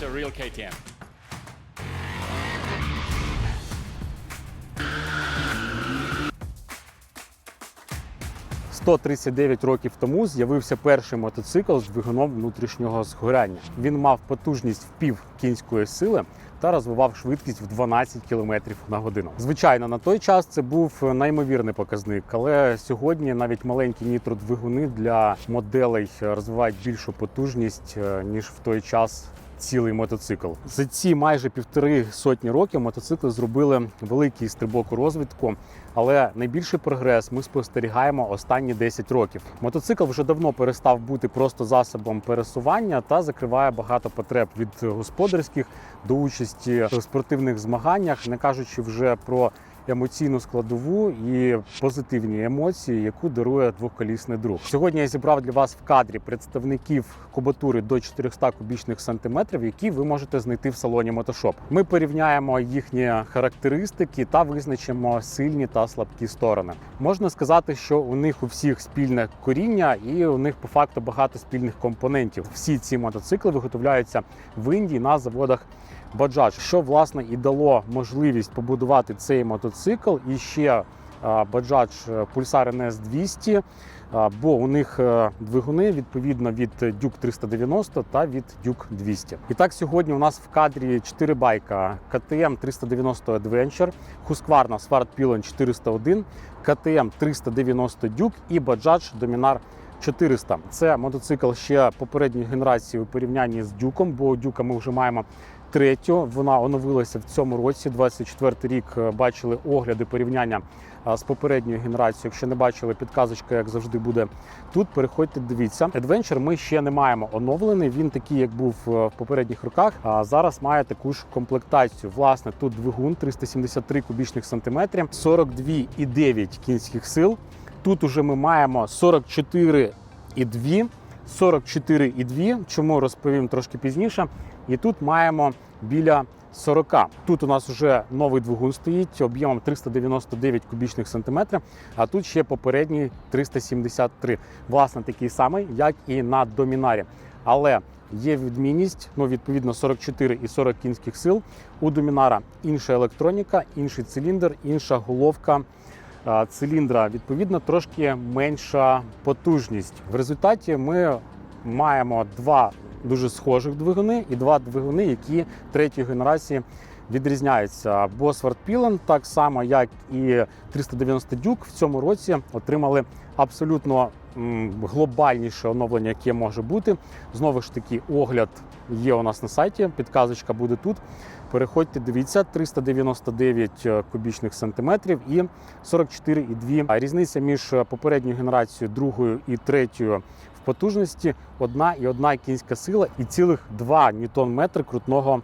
It's a real KTM. 139 років тому з'явився перший мотоцикл з двигуном внутрішнього згоряння. Він мав потужність в пів кінської сили та розвивав швидкість в 12 км на годину. Звичайно, на той час це був неймовірний показник, але сьогодні навіть маленькі нітродвигуни для моделей розвивають більшу потужність е, ніж в той час цілий мотоцикл. За ці майже півтори сотні років мотоцикли зробили великий стрибок у розвитку, але найбільший прогрес ми спостерігаємо останні 10 років. Мотоцикл вже давно перестав бути просто засобом пересування та закриває багато потреб від господарських до участі в спортивних змаганнях, не кажучи вже про емоційну складову і позитивні емоції, яку дарує двоколісний друг. Сьогодні я зібрав для вас в кадрі представників кубатури до 400 кубічних сантиметрів, які ви можете знайти в салоні Мотошоп. Ми порівняємо їхні характеристики та визначимо сильні та слабкі сторони. Можна сказати, що у них у всіх спільне коріння, і у них по факту багато спільних компонентів. Всі ці мотоцикли виготовляються в Індії на заводах. Bajaj, що власне і дало можливість побудувати цей мотоцикл і ще а, Bajaj Pulsar NS 200, бо у них е, двигуни відповідно від Duke 390 та від Duke 200. І так сьогодні у нас в кадрі 4 байка KTM 390 Adventure, Husqvarna Sword Pilon 401, KTM 390 Duke і Bajaj Dominar 400. Це мотоцикл ще попередньої генерації у порівнянні з дюком, бо дюка ми вже маємо третю. Вона оновилася в цьому році. 24 рік е, бачили огляди порівняння з попередньою генерацією. Якщо не бачили, підказочка, як завжди, буде тут. Переходьте, дивіться. Adventure ми ще не маємо оновлений. Він такий, як був е, в попередніх роках. А зараз має таку ж комплектацію. Власне, тут двигун 373 кубічних сантиметрів, 42,9 кінських сил. Тут уже ми маємо 44,2, 44,2, чому розповім трошки пізніше. І тут маємо біля 40. Тут у нас вже новий двигун стоїть об'ємом 399 кубічних сантиметрів, а тут ще попередній 373. Власне, такий самий, як і на домінарі. Але є відмінність, ну відповідно 44 і 40 кінських сил. У домінара інша електроніка, інший циліндр, інша головка циліндра. Відповідно, трошки менша потужність. В результаті ми маємо два дуже схожих двигуни і два двигуни, які третьої генерації відрізняються. Bosworth Pillen, так само як і 390 Duke, в цьому році отримали абсолютно глобальніше оновлення, яке може бути. Знову ж таки, огляд є у нас на сайті. Підказочка буде тут. Переходьте, дивіться, 399 кубічних сантиметрів і 44,2. А Різниця між попередньою генерацією, другою і третьою потужності одна і одна кінська сила і цілих 2 ньютон-метри крутного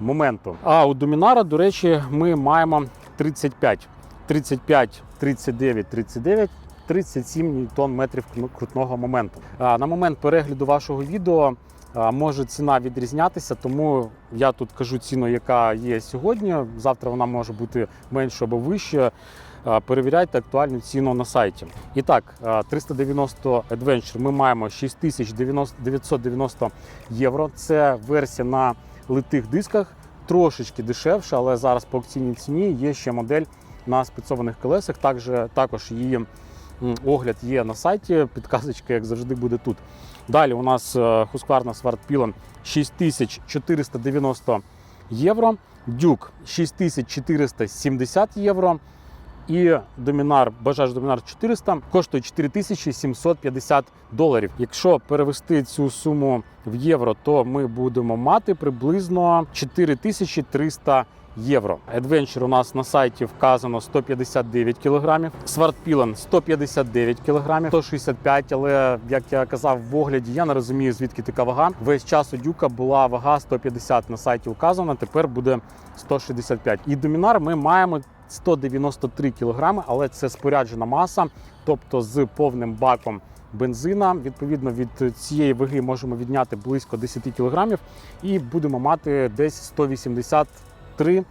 моменту. А у домінара, до речі, ми маємо 35, 35, 39, 39. 37 ньютон метрів крутного моменту. На момент перегляду вашого відео може ціна відрізнятися, тому я тут кажу ціну, яка є сьогодні. Завтра вона може бути менше або вище. А, Перевіряйте актуальну ціну на сайті. І так, 390 Adventure ми маємо 6990 євро. Це версія на литих дисках, трошечки дешевша, але зараз по акційній ціні є ще модель на спецованих колесах. Також, також її огляд є на сайті. Підказочка, як завжди, буде тут. Далі у нас е, Sword Pilon 6490 євро, Duke 6470 євро. І Домінар, Bajaj Dominar 400 коштує 4750 доларів. Якщо перевести цю суму в євро, то ми будемо мати приблизно 4300 євро. Adventure у нас на сайті вказано 159 кілограмів. Свартпілен 159 кілограмів, 165, але як я казав в огляді, я не розумію, звідки така вага. Весь час у дюка була вага 150 на сайті вказана, тепер буде 165. І домінар ми маємо 193 кілограми, але це споряджена маса, тобто з повним баком бензина. Відповідно, від цієї ваги можемо відняти близько 10 кілограмів і будемо мати десь 183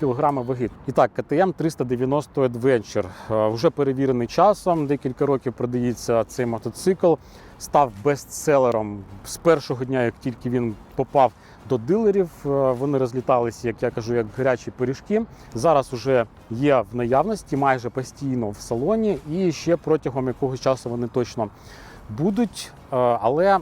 кг ваги. І так, КТМ 390 Adventure. Е, Вже перевірений часом, декілька років продається цей мотоцикл. Став бестселером з першого дня, як тільки він попав до дилерів. Е, Вони розліталися, як я кажу, як гарячі пиріжки. Зараз вже є в наявності майже постійно в салоні, і ще протягом якогось часу вони точно будуть. Е, Але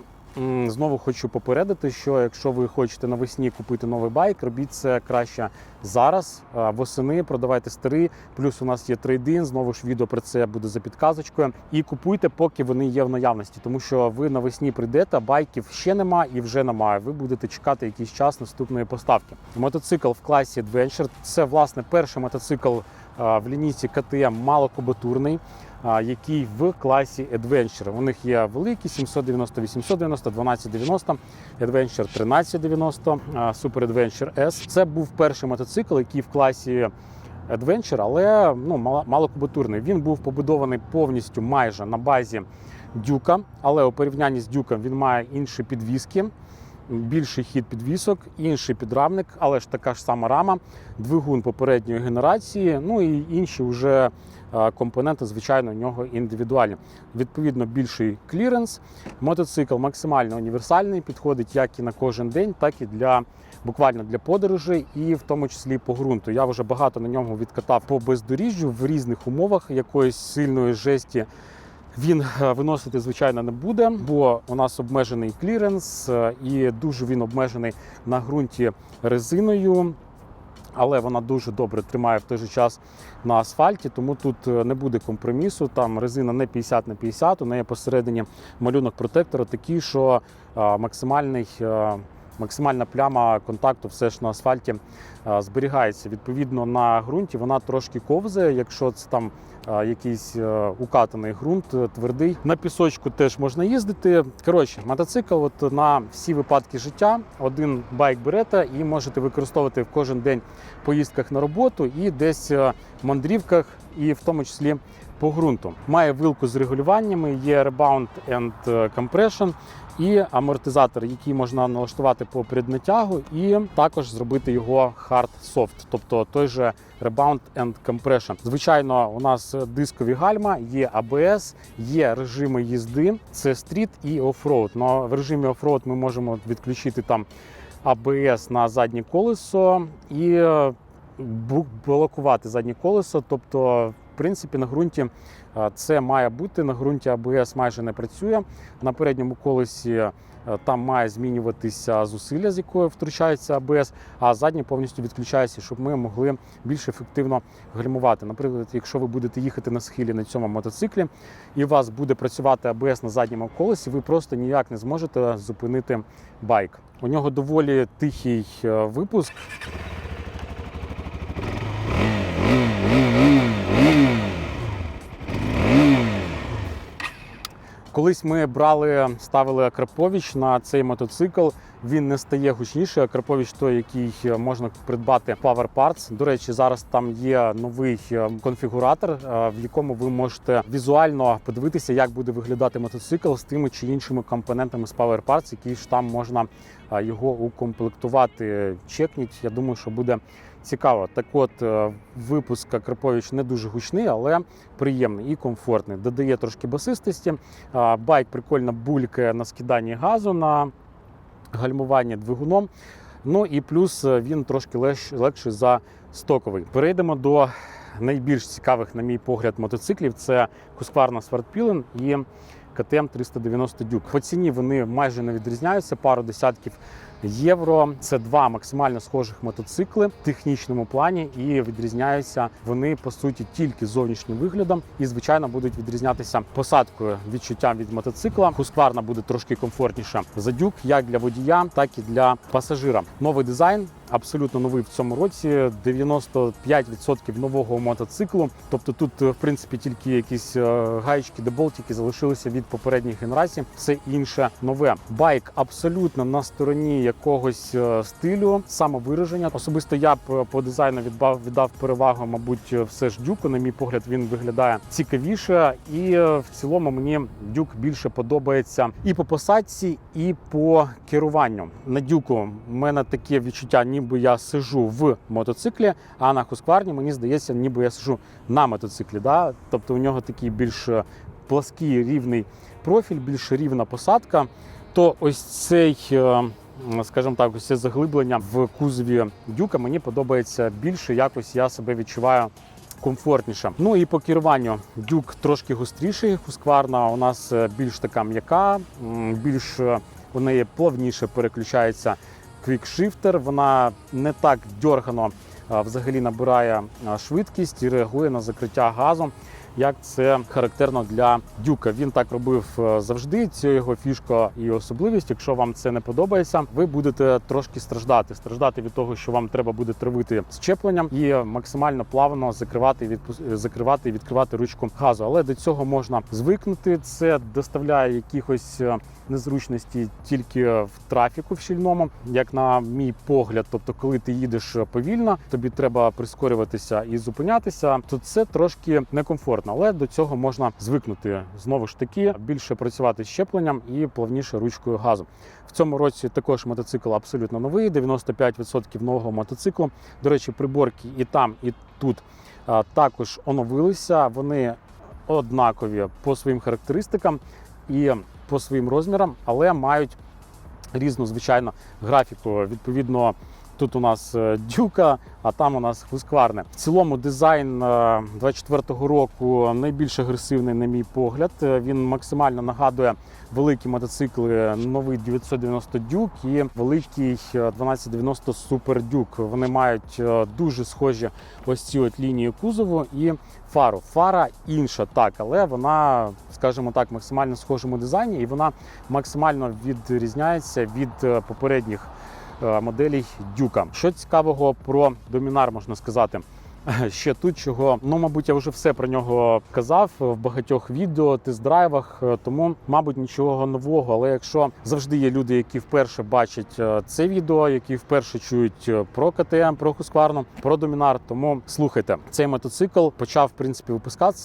знову хочу попередити, що якщо ви хочете навесні купити новий байк, робіть це краще зараз. Е, Восени продавайте старий. Плюс у нас є трейдин. Знову ж відео про це буде за підказочкою. І купуйте, поки вони є в наявності, тому що ви навесні прийдете, байків ще нема і вже немає. Ви будете чекати якийсь час наступної поставки. Мотоцикл в класі Adventure – це власне перший мотоцикл е, в лінійці КТМ малокубатурний який в класі Adventure. У них є великі 790, 890, 1290, Adventure 1390, а, Super Adventure S. Це був перший мотоцикл, який в класі Adventure, але ну, малокубатурний. Він був побудований повністю майже на базі дюка, але у порівнянні з дюком він має інші підвіски. Більший хід підвісок, інший підрамник, але ж така ж сама рама, двигун попередньої генерації, ну і інші вже компоненти, звичайно, у нього індивідуальні. Відповідно, більший кліренс. Мотоцикл максимально універсальний, підходить як і на кожен день, так і для буквально для подорожей, і в тому числі по ґрунту. Я вже багато на ньому відкатав по бездоріжжю в різних умовах якоїсь сильної жесті. Він е, виносити, звичайно, не буде, бо у нас обмежений кліренс е, і дуже він обмежений на ґрунті резиною. Але вона дуже добре тримає в той же час на асфальті, тому тут е, не буде компромісу. Там резина не 50 на 50, у неї посередині малюнок протектора такий, що е, максимальний, е, максимальна пляма контакту все ж на асфальті зберігається. Відповідно, на ґрунті вона трошки ковзає, якщо це там якийсь е, укатаний ґрунт, е, твердий. На пісочку теж можна їздити. Коротше, мотоцикл от на всі випадки життя. Один байк берете і можете використовувати в кожен день поїздках на роботу і десь е, мандрівках, і в тому числі по ґрунту. Має вилку з регулюваннями, є Rebound and Compression і амортизатор, який можна налаштувати по преднатягу, і також зробити його hard soft, тобто той же Rebound and Compression. Звичайно, у нас дискові гальма, є ABS, є режими їзди, це стріт і оффроуд. Но в режимі оффроуд ми можемо відключити там ABS на заднє колесо і е, блокувати заднє колесо. Тобто, в принципі, на ґрунті е, це має бути. На ґрунті ABS майже не працює. На передньому колесі е, там має змінюватися зусилля, з якою втручається ABS, а заднє повністю відключається, щоб ми могли більш ефективно гальмувати. Наприклад, якщо ви будете їхати на схилі на цьому мотоциклі, і у вас буде працювати ABS на задньому колесі, ви просто ніяк не зможете зупинити байк. У нього доволі тихий е, випуск. Колись ми брали, ставили Акрапович на цей мотоцикл. Він не стає гучніше. Акрапович той, який можна придбати Power Parts. До речі, зараз там є новий е, конфігуратор, е, в якому ви можете візуально подивитися, як буде виглядати мотоцикл з тими чи іншими компонентами з Power Parts, які ж там можна е, його укомплектувати. Чекніть. Я думаю, що буде цікаво. Так от е, випуск Акрапович не дуже гучний, але приємний і комфортний. Додає трошки басистості. Байк прикольно булькає на скиданні газу на гальмування двигуном. Ну і плюс е, він трошки легш- легший за стоковий. Перейдемо до найбільш цікавих, на мій погляд, мотоциклів. Це Husqvarna Svartpilen і КТМ 390 Duke. По ціні вони майже не відрізняються, пару десятків євро. Це два максимально схожих мотоцикли в технічному плані, і відрізняються вони по суті тільки зовнішнім виглядом, і звичайно будуть відрізнятися посадкою відчуттям від мотоцикла. Husqvarna буде трошки комфортніше за Duke, як для водія, так і для пасажира. Новий дизайн. Абсолютно новий в цьому році 95% нового мотоциклу. Тобто тут, в принципі, тільки якісь е, гаєчки, деболтики залишилися від попередніх генерацій. Все інше нове. Байк абсолютно на стороні якогось е, стилю, самовираження. Особисто я е, по дизайну віддав, віддав перевагу, мабуть, е, все ж дюку. На мій погляд, він виглядає цікавіше, і в цілому мені дюк більше подобається і по посадці, і по керуванню. На дюку в мене таке відчуття, ніби я сижу в мотоциклі, а на Хускварні мені здається, ніби я сижу на мотоциклі. Да? Тобто у нього такий більш плаский рівний профіль, більш рівна посадка. То ось цей, скажімо так, це заглиблення в кузові дюка мені подобається більше. Якось я себе відчуваю комфортніше. Ну і по керуванню дюк трошки гостріший. Хускварна у нас е, більш така м'яка, більш е, у неї плавніше переключається квікшифтер. Вона не так дьоргано е, взагалі набирає швидкість і реагує на закриття газом. Як це характерно для дюка. Він так робив е, завжди. Це його фішка і особливість. Якщо вам це не подобається, ви будете трошки страждати. Страждати від того, що вам треба буде травити щепленням і максимально плавно закривати відпус- закривати і відкривати ручку газу. Але до цього можна звикнути. Це доставляє якихось е, незручності тільки в трафіку в щільному, як на мій погляд. Тобто, коли ти їдеш повільно, тобі треба прискорюватися і зупинятися, то це трошки некомфортно. Але до цього можна звикнути знову ж таки більше працювати з щепленням і плавніше ручкою газу. В цьому році також мотоцикл абсолютно новий, 95% нового мотоциклу. До речі, приборки і там, і тут також оновилися. Вони однакові по своїм характеристикам і по своїм розмірам, але мають різну, звичайно, графіку. Відповідно, тут у нас е, дюка, а там у нас хускварне. В цілому дизайн е, 24-го року найбільш агресивний, на мій погляд. Е, Він максимально нагадує великі мотоцикли, новий 990 дюк і великий е, 1290 Super Дюк. Вони мають е, дуже схожі ось ці от лінії кузову і фару. Фара інша, так, але вона, скажімо так, максимально схожому дизайні, і вона максимально відрізняється від е, попередніх е, моделей дюка. Що цікавого про домінар можна сказати? Ще тут чого, ну мабуть, я вже все про нього казав в багатьох відео, тест-драйвах, е, тому, мабуть, нічого нового. Але якщо завжди є люди, які вперше бачать е, це відео, які вперше чують е, про КТМ, про Husqvarna, про Домінар, тому слухайте, цей мотоцикл почав в принципі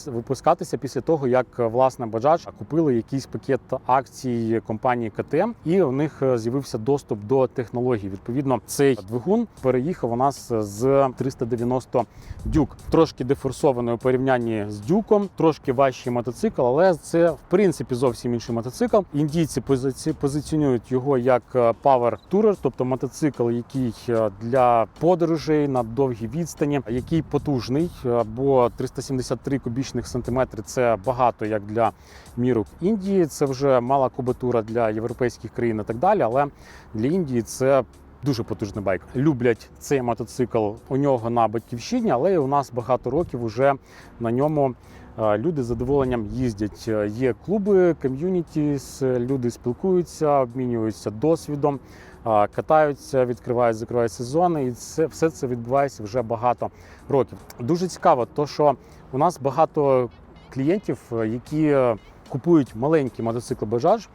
випускатися, після того, як власне Bajaj купили якийсь пакет акцій компанії КТМ, і у них з'явився доступ до технологій. Відповідно, цей двигун переїхав у нас з 390 дюк, трошки дефорсований у порівнянні з дюком, трошки важчий мотоцикл, але це в принципі зовсім інший мотоцикл. Індійці позиці- позиціонують його як е, Power Tourer, тобто мотоцикл, який е, для подорожей на довгі відстані, який потужний, е, бо 373 кубічних сантиметри це багато як для мірок Індії. Це вже мала кубатура для європейських країн і так далі. Але для Індії це Дуже потужний байк. Люблять цей мотоцикл у нього на батьківщині, але і у нас багато років уже на ньому е, люди з задоволенням їздять. Е, Є клуби, ком'юніті, люди спілкуються, обмінюються досвідом, е, катаються, відкривають, закривають сезони, і це все це відбувається вже багато років. Дуже цікаво, то що у нас багато клієнтів, е, які е, купують маленькі мотоцикли Bajaj,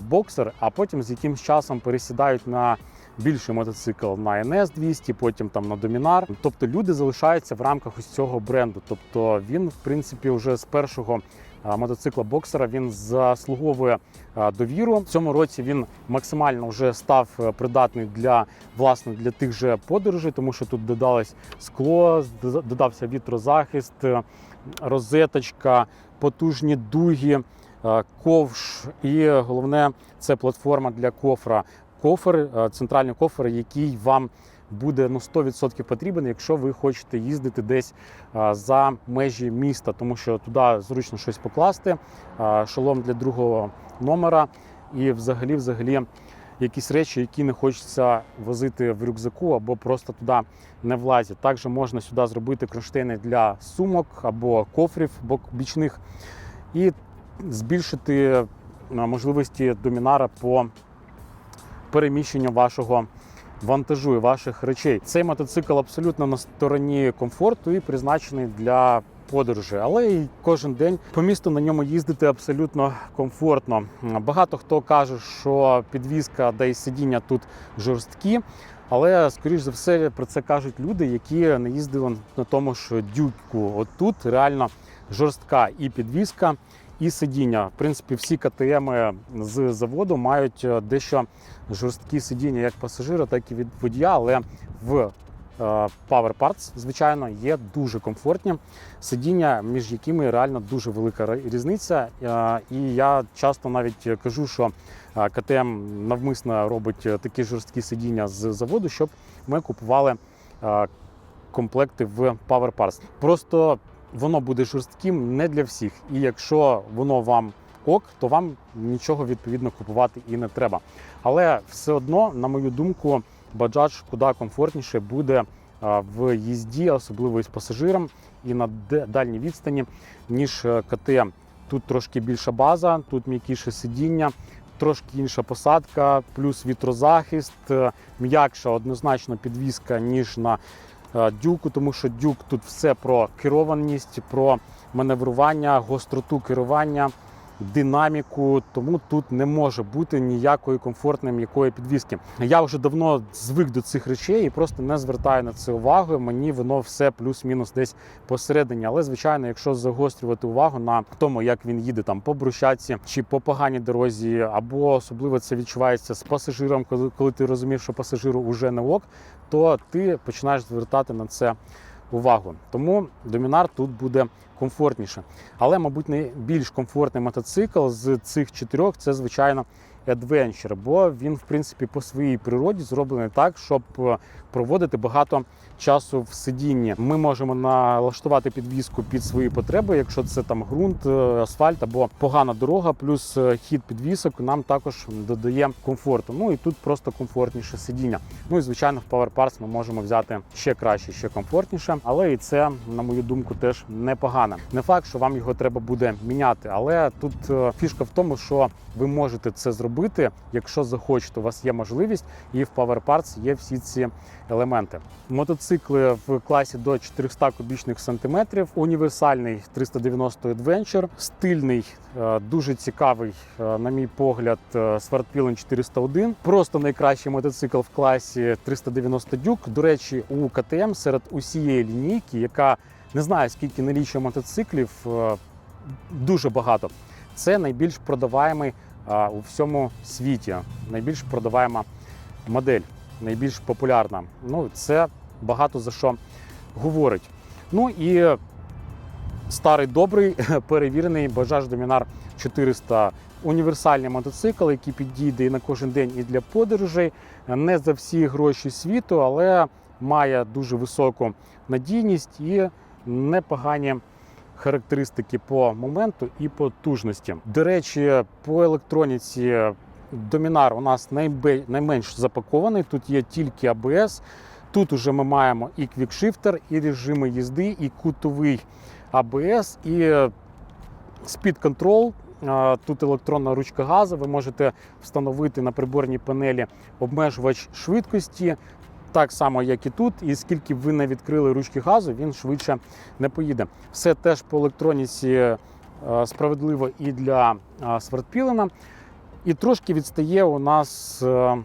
боксер, а потім з якимсь часом пересідають на більший мотоцикл на NS 200, потім там на Домінар. Тобто люди залишаються в рамках ось цього бренду. Тобто він, в принципі, вже з першого мотоцикла боксера він заслуговує довіру. В цьому році він максимально вже став е, придатний для власне для тих же подорожей, тому що тут додалось скло, дода- додався вітрозахист, е, розеточка, потужні дуги. е, Ковш і головне це платформа для кофра. Кофр, е, центральний кофр, який вам буде ну 100% потрібен, якщо ви хочете їздити десь е, за межі міста, тому що туди зручно щось покласти, е, шолом для другого номера і взагалі, взагалі. Якісь речі, які не хочеться возити в рюкзаку або просто туди не влазять. Також можна сюди зробити кронштейни для сумок або кофрів бічних і збільшити можливості домінара по переміщенню вашого вантажу і ваших речей. Цей мотоцикл абсолютно на стороні комфорту і призначений для подорожі, але і кожен день по місту на ньому їздити абсолютно комфортно. Багато хто каже, що підвізка да і сидіння тут жорсткі. Але скоріш за все про це кажуть люди, які не їздили на тому ж дюку. От тут реально жорстка і підвізка, і сидіння. В принципі, всі КТМ з заводу мають е, дещо жорсткі сидіння як пасажира, так і від водія, але в е, Power Parts, звичайно, є дуже комфортні сидіння, між якими реально дуже велика різниця. Е, І я часто навіть кажу, що КТМ навмисно робить такі жорсткі сидіння з заводу, щоб ми купували комплекти в Power Parts. Просто воно буде жорстким не для всіх. І якщо воно вам ок, то вам нічого відповідно купувати і не треба. Але все одно, на мою думку, Bajaj куди комфортніше буде в їзді, особливо із пасажиром і на дальній відстані, ніж е, КТМ. Тут трошки більша база, тут м'якіше сидіння, трошки інша посадка, плюс вітрозахист, е, м'якша однозначно підвізка, ніж на дюку, тому що дюк тут все про керованість, про маневрування, гостроту керування, динаміку. Тому тут не може бути ніякої комфортної м'якої підвіски. Я вже давно звик до цих речей і просто не звертаю на це увагу. Мені воно все плюс-мінус десь посередині. Але звичайно, якщо загострювати увагу на тому, як він їде там по брусчатці чи по поганій дорозі, або особливо це відчувається з пасажиром, коли, коли ти розумієш, що пасажиру вже не ок, то ти починаєш звертати на це увагу. Тому домінар тут буде комфортніше. Але, мабуть, найбільш комфортний мотоцикл з цих чотирьох це, звичайно, Adventure, бо він, в принципі, по своїй природі зроблений так, щоб е, проводити багато часу в сидінні. Ми можемо налаштувати підвіску під свої потреби, якщо це там ґрунт, е, асфальт або погана дорога, плюс е, хід підвісок нам також додає комфорту. Ну і тут просто комфортніше сидіння. Ну і звичайно, в Power Parts ми можемо взяти ще краще, ще комфортніше, але і це, на мою думку, теж непогано. Не факт, що вам його треба буде міняти, але тут фішка в тому, що ви можете це зробити, якщо захочете. У вас є можливість, і в Power Parts є всі ці елементи. Мотоцикли в класі до 400 кубічних сантиметрів, універсальний 390 Adventure, стильний, е, дуже цікавий, е, на мій погляд, е, Svartpilen 401. Просто найкращий мотоцикл в класі 390 Duke. До речі, у КТМ серед усієї лінійки, яка не знаю скільки налічує мотоциклів, дуже багато. Це найбільш продаваємий у всьому світі, найбільш продаваєма модель, найбільш популярна. Ну, це багато за що говорить. Ну і старий добрий перевірений Bajaj Dominar 400 універсальний мотоцикл, який підійде і на кожен день і для подорожей. Не за всі гроші світу, але має дуже високу надійність і непогані характеристики по моменту і потужності. До речі, по електроніці Домінар у нас найменш запакований. Тут є тільки ABS. Тут уже ми маємо і квікшифтер, і режими їзди, і кутовий ABS, і. Е, Тут електронна ручка газу. Ви можете встановити на приборній панелі обмежувач швидкості, так само, як і тут. І скільки б ви не відкрили ручки газу, він швидше не поїде. Все теж по електроніці е, справедливо і для е, І трошки відстає у нас е,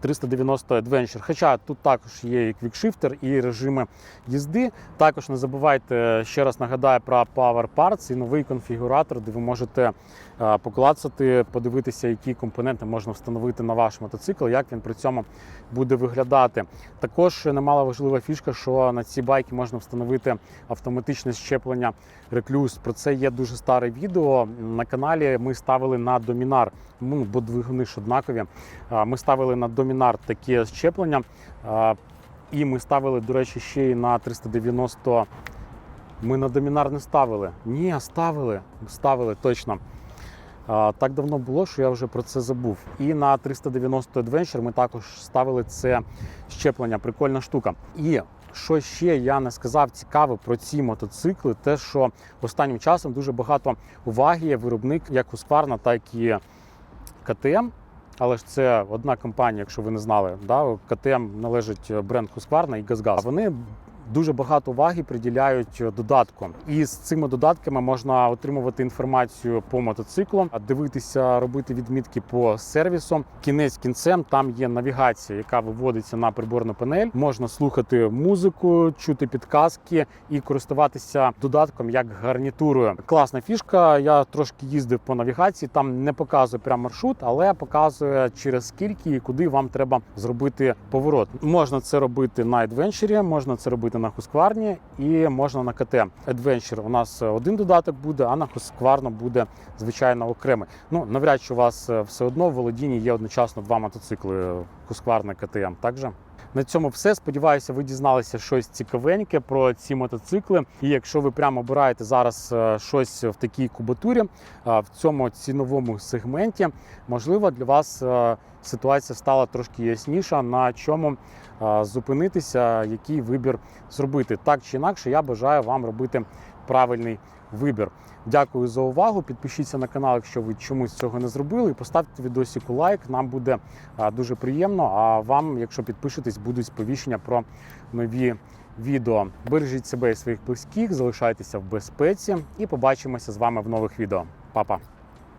390 Adventure. Хоча тут також є і квікшифтер, і режими їзди. Також не забувайте, ще раз нагадаю про Power Parts і новий конфігуратор, де ви можете е, поклацати, подивитися, які компоненти можна встановити на ваш мотоцикл, як він при цьому буде виглядати. Також немало важлива фішка, що на ці байки можна встановити автоматичне щеплення реклюз. Про це є дуже старе відео. На каналі ми ставили на домінар, ну, бо двигуни ж однакові. Ми ставили на домінар таке щеплення. І ми ставили, до речі, ще й на 390. Ми на домінар не ставили. Ні, ставили. Ставили точно. Так давно було, що я вже про це забув. І на 390 Adventure ми також ставили це щеплення. Прикольна штука. І що ще я не сказав цікаве про ці мотоцикли, те, що останнім часом дуже багато уваги є виробник як Husqvarna, так і КТМ але ж це одна компанія, якщо ви не знали. Да? КТМ належить бренд Husqvarna і Газгаз. Вони дуже багато уваги приділяють додаткам. І з цими додатками можна отримувати інформацію по мотоциклу, дивитися, робити відмітки по сервісу. Кінець кінцем там є навігація, яка виводиться на приборну панель. Можна слухати музику, чути підказки і користуватися додатком як гарнітурою. Класна фішка. Я трошки їздив по навігації. Там не показує прям маршрут, але показує через скільки і куди вам треба зробити поворот. Можна це робити на адвенчері, можна це робити на Husqvarna і можна на КТ. Adventure у нас один додаток буде, а на Husqvarna буде звичайно окремий. Ну навряд чи у вас е, все одно в володінні є одночасно два мотоцикли Husqvarna КТМ. Так же? На цьому все. Сподіваюся, ви дізналися щось цікавеньке про ці мотоцикли. І якщо ви прямо обираєте зараз е, щось в такій кубатурі, е, в цьому ціновому сегменті, можливо, для вас е, ситуація стала трошки ясніша, на чому зупинитися, який вибір зробити. Так чи інакше, я бажаю вам робити правильний вибір. Дякую за увагу. Підпишіться на канал, якщо ви чомусь цього не зробили. І поставте відосіку лайк. Нам буде дуже приємно. А вам, якщо підпишетесь, будуть сповіщення про нові відео. Бережіть себе і своїх близьких, залишайтеся в безпеці і побачимося з вами в нових відео. Па-па!